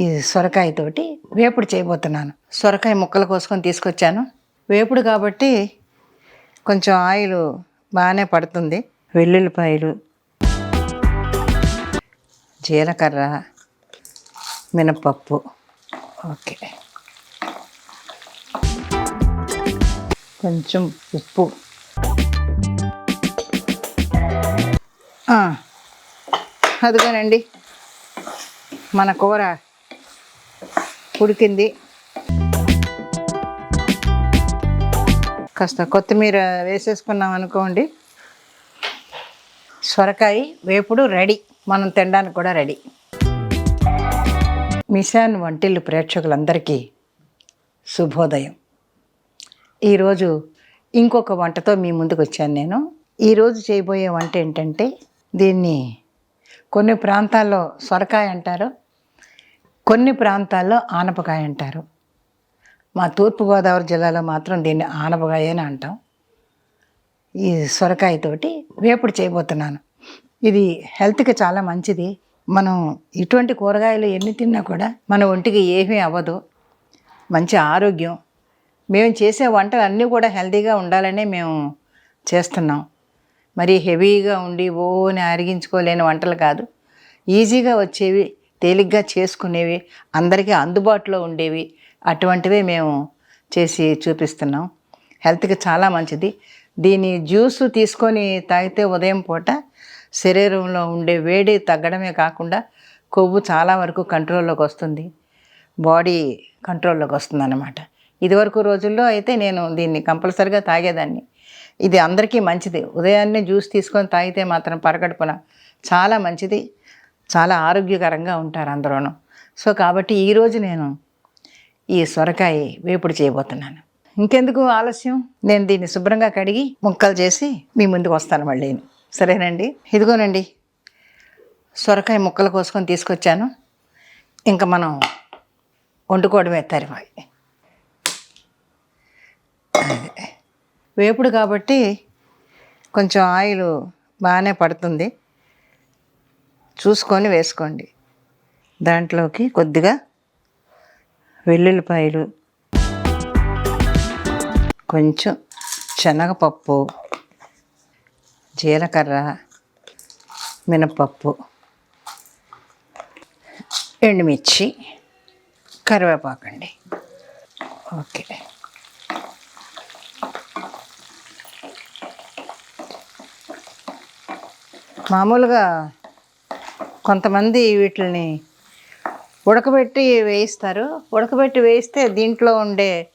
ఈ సొరకాయతోటి వేపుడు చేయబోతున్నాను. సొరకాయ ముక్కలు కోసుకొని తీసుకొచ్చాను. వేపుడు కాబట్టి కొంచెం ఆయిల్ బాగానే పడుతుంది. వెల్లుల్లిపాయలు జీలకర్ర మినపప్పు ఓకే. కొంచెం ఉప్పు. అదిగోనండి. మన కూర ఉడికింది. కాస్త కొత్తిమీర వేసేసుకున్నాం అనుకోండి. సొరకాయ వేపుడు రెడీ. మనం తినడానికి కూడా రెడీ. మిషాన్ వంటిల్లు ప్రేక్షకులందరికీ శుభోదయం. ఈరోజు ఇంకొక వంటతో మీ ముందుకు వచ్చాను నేను. ఈరోజు చేయబోయే వంట ఏంటంటే దీన్ని కొన్ని ప్రాంతాల్లో సొరకాయ అంటారు. కొన్ని ప్రాంతాల్లో ఆనపకాయ అంటారు. మా తూర్పుగోదావరి జిల్లాలో మాత్రం దీన్ని ఆనపకాయ అని అంటాం. ఈ సొరకాయతోటి వేపుడు చేయబోతున్నాను. ఇది హెల్త్కి చాలా మంచిది. మనం ఇటువంటి కూరగాయలు ఎన్ని తిన్నా కూడా మన ఒంటికి ఏమీ అవ్వదు. మంచి ఆరోగ్యం. మేము చేసే వంటలు అన్నీ కూడా హెల్తీగా ఉండాలనే మేము చేస్తున్నాం. మరి హెవీగా ఉండి ఓని అరిగించుకోలేని వంటలు కాదు. ఈజీగా వచ్చేవి తేలిగ్గా చేసుకునేవి అందరికీ అందుబాటులో ఉండేవి. అటువంటివే మేము చేసి చూపిస్తున్నాం. హెల్త్కి చాలా మంచిది. దీని జ్యూస్ తీసుకొని తాగితే ఉదయం పూట శరీరంలో ఉండే వేడి తగ్గడమే కాకుండా కొవ్వు చాలా వరకు కంట్రోల్లోకి వస్తుంది. బాడీ కంట్రోల్లోకి వస్తుంది అనమాట ఇదివరకు రోజుల్లో అయితే నేను దీన్ని కంపల్సరిగా తాగేదాన్ని. ఇది అందరికీ మంచిది. ఉదయాన్నే జ్యూస్ తీసుకొని తాగితే మాత్రం పరగడుపున చాలా మంచిది. చాలా ఆరోగ్యకరంగా ఉంటారు అందరూను. సో కాబట్టి ఈరోజు నేను ఈ సొరకాయ వేపుడు చేయబోతున్నాను. ఇంకెందుకు ఆలస్యం? నేను దీన్ని శుభ్రంగా కడిగి ముక్కలు చేసి మీ ముందుకు వస్తాను మళ్ళీ. సరేనండి? ఇదిగోనండి. సొరకాయ ముక్కలు కోసుకొని తీసుకొచ్చాను. ఇంకా మనం వండుకోవడమే తరివాయి వేపుడు కాబట్టి కొంచెం ఆయిల్ బాగానే పడుతుంది. చూసుకొని వేసుకోండి. దాంట్లోకి కొద్దిగా వెల్లుల్లిపాయలు కొంచెం శనగపప్పు జీలకర్ర మినపప్పు ఎండుమిర్చి కరివేపాకండి ఓకే. మామూలుగా కొంతమంది వీటిని ఉడకబెట్టి వేయిస్తారు. ఉడకబెట్టి వేయిస్తే దీంట్లో ఉండే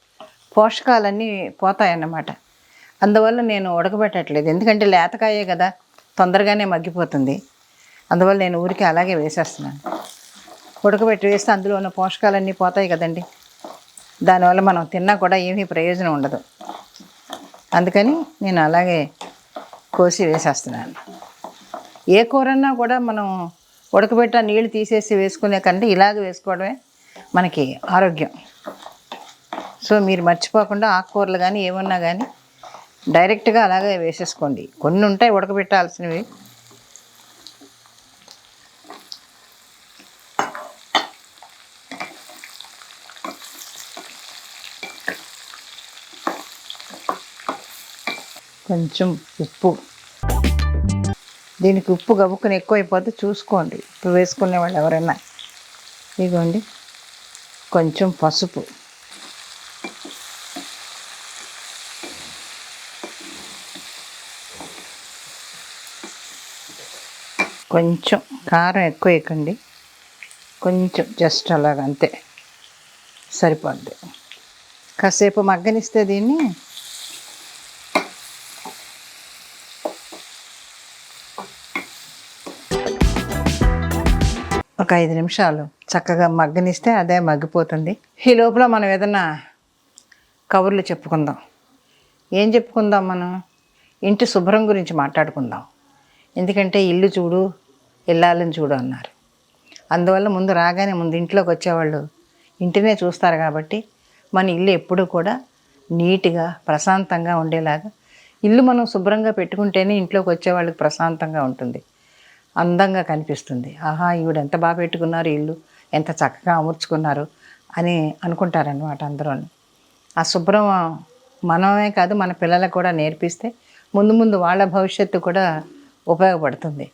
పోషకాలన్నీ పోతాయన్నమాట. అందువల్ల నేను ఉడకబెట్టట్లేదు. ఎందుకంటే లేతకాయే కదా తొందరగానే మగ్గిపోతుంది. అందువల్ల నేను ఊరికి అలాగే వేసేస్తున్నాను. ఉడకబెట్టి వేస్తే అందులో ఉన్న పోషకాలన్నీ పోతాయి కదండి. దానివల్ల మనం తిన్నా కూడా ఏమీ ప్రయోజనం ఉండదు. అందుకని నేను అలాగే కోసి వేసేస్తున్నాను. ఏ కూరన్నా కూడా మనం ఉడకబెట్ట నీళ్ళు తీసేసి వేసుకునే కంటే ఇలాగ వేసుకోవడమే మనకి ఆరోగ్యం. సో మీరు మర్చిపోకుండా ఆకుకూరలు కానీ ఏమన్నా కానీ డైరెక్ట్గా అలాగే వేసేసుకోండి. కొన్ని ఉంటాయి ఉడకబెట్టాల్సినవి. కొంచెం ఉప్పు దీనికి ఉప్పు గబుక్కుని ఎక్కువైపోతే చూసుకోండి. ఉప్పు వేసుకునే వాళ్ళు ఎవరైనా. ఇదిగోండి. కొంచెం పసుపు. కొంచెం కారం ఎక్కువ వేయకండి. కొంచెం జస్ట్ అలాగ అంతే. సరిపోద్ది. కాసేపు మగ్గనిస్తే దీన్ని ఒక ఐదు నిమిషాలు. చక్కగా మగ్గనిస్తే అదే మగ్గిపోతుంది. ఈ లోపల మనం ఏదన్నా కబుర్లు చెప్పుకుందాం. ఏం చెప్పుకుందాం మనం? ఇంటి శుభ్రం గురించి మాట్లాడుకుందాం. ఎందుకంటే ఇల్లు చూడు ఇల్లాలని చూడు అన్నారు. అందువల్ల ముందు రాగానే ముందు ఇంట్లోకి వచ్చేవాళ్ళు ఇంటినే చూస్తారు కాబట్టి మన ఇల్లు ఎప్పుడూ కూడా నీట్గా ప్రశాంతంగా ఉండేలాగా. ఇల్లు మనం శుభ్రంగా పెట్టుకుంటేనే ఇంట్లోకి వచ్చే వాళ్ళకి ప్రశాంతంగా ఉంటుంది. అందంగా కనిపిస్తుంది. ఆహా ఈవిడ ఎంత బాగా పెట్టుకున్నారు ఇల్లు ఎంత చక్కగా అమర్చుకున్నారు అని అనుకుంటారనమాట అందరూ ఆ శుభ్రం మనమే కాదు మన పిల్లలకు కూడా నేర్పిస్తే ముందు ముందు వాళ్ళ భవిష్యత్తు కూడా ఉపయోగపడుతుంది.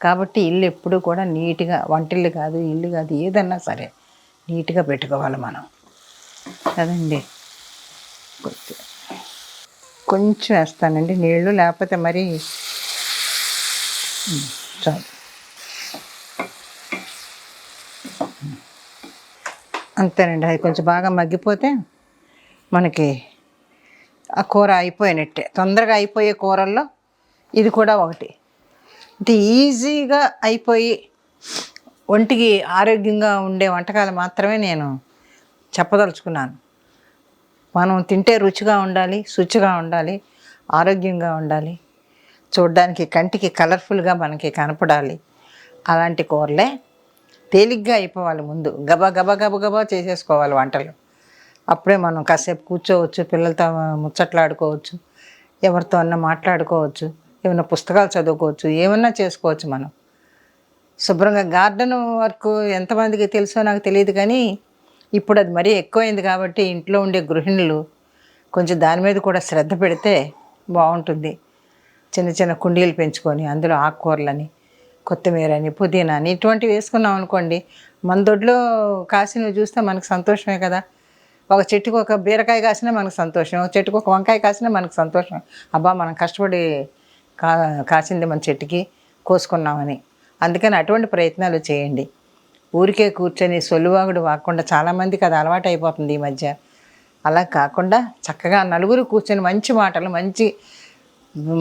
కాబట్టి ఇల్లు ఎప్పుడూ కూడా నీట్గా వంటిల్లు కాదు ఇల్లు కాదు ఏదన్నా సరే నీట్గా పెట్టుకోవాలి మనం. కదండి? కొంచెం వేస్తానండి నీళ్ళు లేకపోతే మరి చాలు అంతేనండి అది కొంచెం బాగా మగ్గిపోతే మనకి ఆ కూర అయిపోయినట్టే. తొందరగా అయిపోయే కూరల్లో ఇది కూడా ఒకటి. అంటే ఈజీగా అయిపోయి ఒంటికి ఆరోగ్యంగా ఉండే వంటకాలు మాత్రమే నేను చెప్పదలుచుకున్నాను. మనం తింటే రుచిగా ఉండాలి శుచిగా ఉండాలి ఆరోగ్యంగా ఉండాలి. చూడడానికి కంటికి కలర్ఫుల్గా మనకి కనపడాలి. అలాంటి కూరలే తేలిగ్గా అయిపోవాలి ముందు. గబా గబా గబా గబా చేసేసుకోవాలి వంటలు. అప్పుడే మనం కాసేపు కూర్చోవచ్చు పిల్లలతో ముచ్చట్లాడుకోవచ్చు ఎవరితో అన్నా మాట్లాడుకోవచ్చు ఏమైనా పుస్తకాలు చదువుకోవచ్చు ఏమన్నా చేసుకోవచ్చు మనం. శుభ్రంగా గార్డెన్ వర్క్ ఎంతమందికి తెలుసో నాకు తెలియదు కానీ ఇప్పుడు అది మరీ ఎక్కువైంది కాబట్టి ఇంట్లో ఉండే గృహిణులు కొంచెం దాని మీద కూడా శ్రద్ధ పెడితే బాగుంటుంది. చిన్న చిన్న కుండీలు పెంచుకొని అందులో ఆకుకూరలని కొత్తిమీరని పుదీనాని ఇటువంటివి వేసుకున్నాం అనుకోండి. మన దొడ్లో కాసినవి చూస్తే మనకు సంతోషమే కదా. ఒక చెట్టుకు ఒక బీరకాయ కాసినా మనకు సంతోషం. ఒక చెట్టుకు ఒక వంకాయ కాసినా మనకు సంతోషం. అబ్బా మనం కష్టపడి కా కాసింది మన చెట్టుకి కోసుకున్నామని. అందుకని అటువంటి ప్రయత్నాలు చేయండి. ఊరికే కూర్చొని సొల్లువాగుడు వాకుండా చాలామందికి అది అలవాటు అయిపోతుంది ఈ మధ్య. అలా కాకుండా చక్కగా నలుగురు కూర్చొని మంచి మాటలు మంచి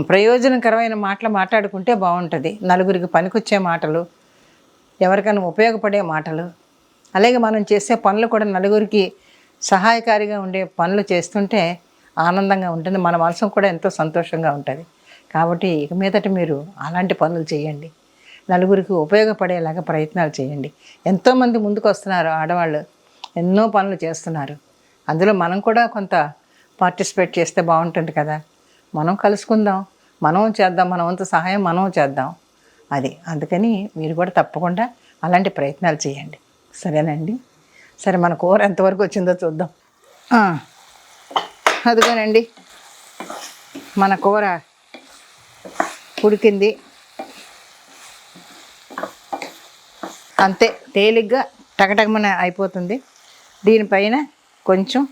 ప్రయోజనకరమైన మాటలు మాట్లాడుకుంటే బాగుంటుంది. నలుగురికి పనికొచ్చే మాటలు ఎవరికైనా ఉపయోగపడే మాటలు అలాగే మనం చేసే పనులు కూడా నలుగురికి సహాయకారిగా ఉండే పనులు చేస్తుంటే ఆనందంగా ఉంటుంది. మన మనసు కూడా ఎంతో సంతోషంగా ఉంటుంది. కాబట్టి ఇక మీదట మీరు అలాంటి పనులు చేయండి. నలుగురికి ఉపయోగపడేలాగా ప్రయత్నాలు చేయండి. ఎంతోమంది ముందుకు వస్తున్నారు ఆడవాళ్ళు ఎన్నో పనులు చేస్తున్నారు. అందులో మనం కూడా కొంత పార్టిసిపేట్ చేస్తే బాగుంటుంది కదా. మనం కలుసుకుందాం మనం చేద్దాం మన వంతు సహాయం మనం చేద్దాం. అది. అందుకని మీరు కూడా తప్పకుండా అలాంటి ప్రయత్నాలు చేయండి. సరేనండి? సరే మన కూర ఎంతవరకు వచ్చిందో చూద్దాం. అదిగోనండి. మన కూర ఉడికింది. అంతే తేలిగ్గా టకటకమన అయిపోతుంది. దీనిపైన కొంచెం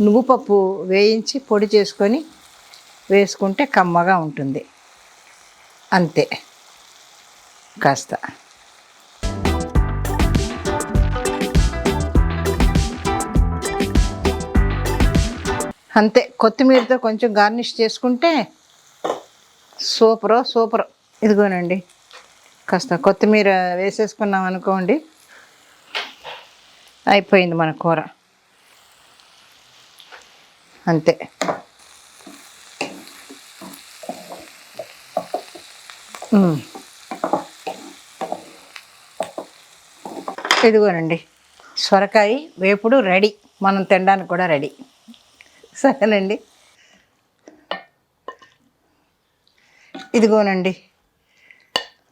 నువ్వు పప్పు వేయించి పొడి చేసుకొని వేసుకుంటే కమ్మగా ఉంటుంది. అంతే. కాస్త. అంతే. కొత్తిమీరతో కొంచెం గార్నిష్ చేసుకుంటే సూపరో సూపర్. ఇదిగోనండి. కాస్త కొత్తిమీర వేసేసుకున్నాం అనుకోండి. అయిపోయింది మన కూర. అంతే. ఇదిగోనండి. సొరకాయ వేపుడు రెడీ. మనం తినడానికి కూడా రెడీ. సరేనండి. ఇదిగోనండి.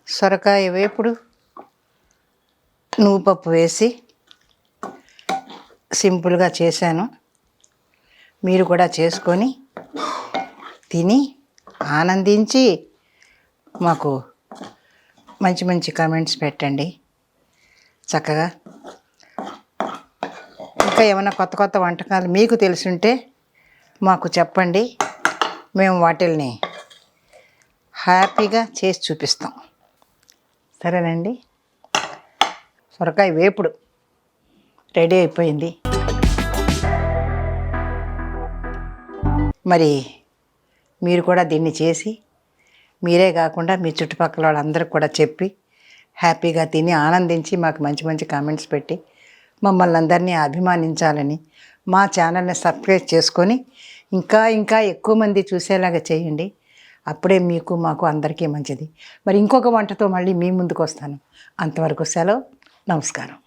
సొరకాయ వేపుడు నువ్వు పప్పు వేసి సింపుల్గా చేశాను. మీరు కూడా చేసుకొని తిని ఆనందించి మాకు మంచి మంచి కామెంట్స్ పెట్టండి. చక్కగా. ఇంకా ఏమైనా కొత్త కొత్త వంటకాలు మీకు తెలుసుంటే మాకు చెప్పండి. మేము వాటిల్ని హ్యాపీగా చేసి చూపిస్తాం. సరేనండి? సొరకాయ వేపుడు రెడీ అయిపోయింది. మరి మీరు కూడా దీన్ని చేసి మీరే కాకుండా మీ చుట్టుపక్కల వాళ్ళందరికీ కూడా చెప్పి హ్యాపీగా తిని ఆనందించి మాకు మంచి మంచి కామెంట్స్ పెట్టి మమ్మల్ని అందరినీ అభిమానించాలని మా ఛానల్ని సబ్స్క్రైబ్ చేసుకొని ఇంకా ఇంకా ఎక్కువ మంది చూసేలాగా చేయండి. అప్పుడే మీకు మాకు అందరికీ మంచిది. మరి ఇంకొక వంటతో మళ్ళీ మీ ముందుకు వస్తాను. అంతవరకు సెలవు. నమస్కారం.